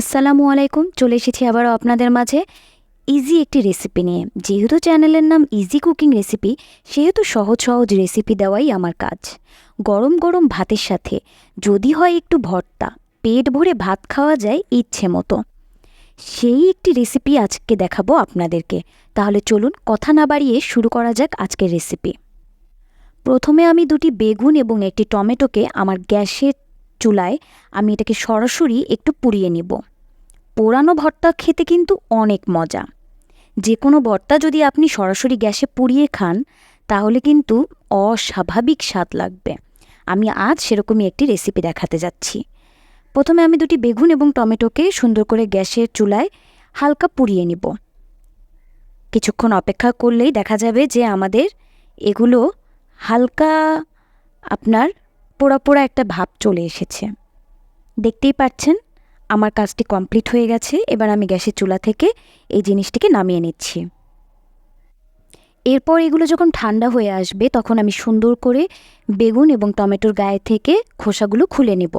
আসসালামু আলাইকুম, চলে এসেছি আবারও আপনাদের মাঝে ইজি একটি রেসিপি নিয়ে। যেহেতু চ্যানেলের নাম ইজি কুকিং রেসিপি, সেহেতু সহজ সহজ রেসিপি দেওয়াই আমার কাজ। গরম গরম ভাতের সাথে যদি হয় একটু ভর্তা, পেট ভরে ভাত খাওয়া যায় ইচ্ছে মতো। সেই একটি রেসিপি আজকে দেখাবো আপনাদেরকে। তাহলে চলুন কথা না বাড়িয়ে শুরু করা যাক আজকের রেসিপি। প্রথমে আমি দুটি বেগুন এবং একটি টমেটোকে আমার গ্যাসের চুলায় আমি এটাকে সরাসরি একটু পুড়িয়ে নিব। পোড়ানো ভর্তা খেতে কিন্তু অনেক মজা। যে কোনো ভর্তা যদি আপনি সরাসরি গ্যাসে পুড়িয়ে খান, তাহলে কিন্তু অস্বাভাবিক স্বাদ লাগবে। আমি আজ সেরকমই একটি রেসিপি দেখাতে যাচ্ছি। প্রথমে আমি দুটি বেগুন এবং টমেটোকে সুন্দর করে গ্যাসের চুলায় হালকা পুড়িয়ে নিব। কিছুক্ষণ অপেক্ষা করলেই দেখা যাবে যে আমাদের এগুলো হালকা আপনার পোড়া পোড়া একটা ভাব চলে এসেছে। দেখতেই পাচ্ছেন, আমার কাজটি কমপ্লিট হয়ে গেছে, এবার আমি গ্যাসের চুলা থেকে এই জিনিসটিকে নামিয়ে নিচ্ছি। এরপর এগুলো যখন ঠান্ডা হয়ে আসবে, তখন আমি সুন্দর করে বেগুন এবং টমেটোর গায়ে থেকে খোসাগুলো খুলে নেব।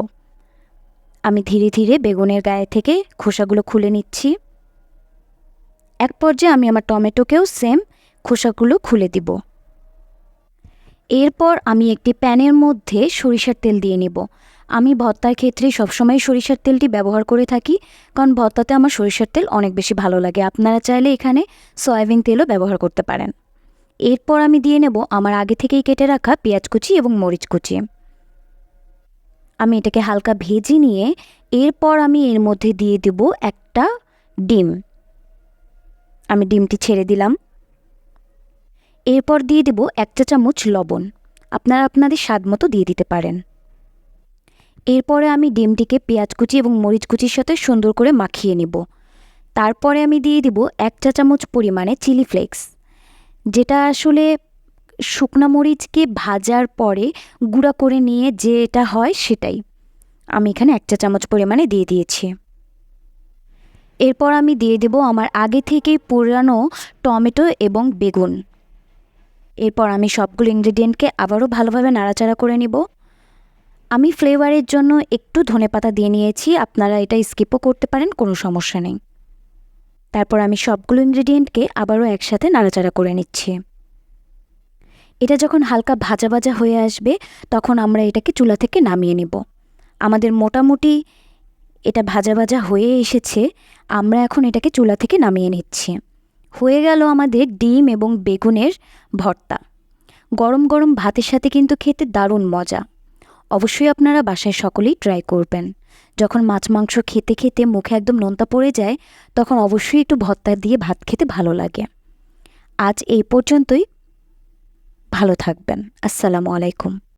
আমি ধীরে ধীরে বেগুনের গায়ে থেকে খোসাগুলো খুলে নিচ্ছি। এক পর্যায়ে আমি আমার টমেটোকেও সেম খোসাগুলো খুলে দিব। এরপর আমি একটি প্যানের মধ্যে সরিষার তেল দিয়ে নেব। আমি ভর্তার ক্ষেত্রে সবসময় সরিষার তেলটি ব্যবহার করে থাকি, কারণ ভর্তাতে আমার সরিষার তেল অনেক বেশি ভালো লাগে। আপনারা চাইলে এখানে সয়াবিন তেলও ব্যবহার করতে পারেন। এরপর আমি দিয়ে নেব আমার আগে থেকেই কেটে রাখা পেঁয়াজ কুচি এবং মরিচ কুচি। আমি এটাকে হালকা ভেজে নিয়ে এরপর আমি এর মধ্যে দিয়ে দেব একটা ডিম। আমি ডিমটি ছেড়ে দিলাম। এরপর দিয়ে দেব এক চা চামচ লবণ। আপনারা আপনাদের স্বাদ মতো দিয়ে দিতে পারেন। এরপরে আমি ডিমটিকে পেঁয়াজ কুচি এবং মরিচ কুচির সাথে সুন্দর করে মাখিয়ে নেব। তারপরে আমি দিয়ে দিব এক চা চামচ পরিমাণে চিলি ফ্লেক্স। যেটা আসলে শুকনা মরিচকে ভাজার পরে গুঁড়া করে নিয়ে যেটা হয় সেটাই। আমি এখানে এক চা চামচ পরিমাণে দিয়ে দিয়েছি। এরপর আমি দিয়ে দেব আমার আগে থেকেই পুরানো টমেটো এবং বেগুন। এরপর আমি সবগুলো ইনগ্রিডিয়েন্টকে আবারও ভালোভাবে নাড়াচাড়া করে নিব। আমি ফ্লেভারের জন্য একটু ধনেপাতা দিয়ে নিয়েছি, আপনারা এটা স্কিপও করতে পারেন, কোনো সমস্যা নেই। তারপর আমি সবগুলো ইনগ্রিডিয়েন্টকে আবারও একসাথে নাড়াচাড়া করে নিচ্ছি। এটা যখন হালকা ভাজা ভাজা হয়ে আসবে, তখন আমরা এটাকে চুলা থেকে নামিয়ে নেব। আমাদের মোটামুটি এটা ভাজা ভাজা হয়ে এসেছে, আমরা এখন এটাকে চুলা থেকে নামিয়ে নিচ্ছি। হয়ে গেল আমাদের ডিম এবং বেগুনের ভর্তা। গরম গরম ভাতের সাথে কিন্তু খেতে দারুণ মজা। অবশ্যই আপনারা বাসায় সকলেই ট্রাই করবেন। যখন মাছ মাংস খেতে খেতে মুখে একদম নোনতা পড়ে যায়, তখন অবশ্যই একটু ভর্তা দিয়ে ভাত খেতে ভালো লাগে। আজ এই পর্যন্তই। ভালো থাকবেন। আসসালামু আলাইকুম।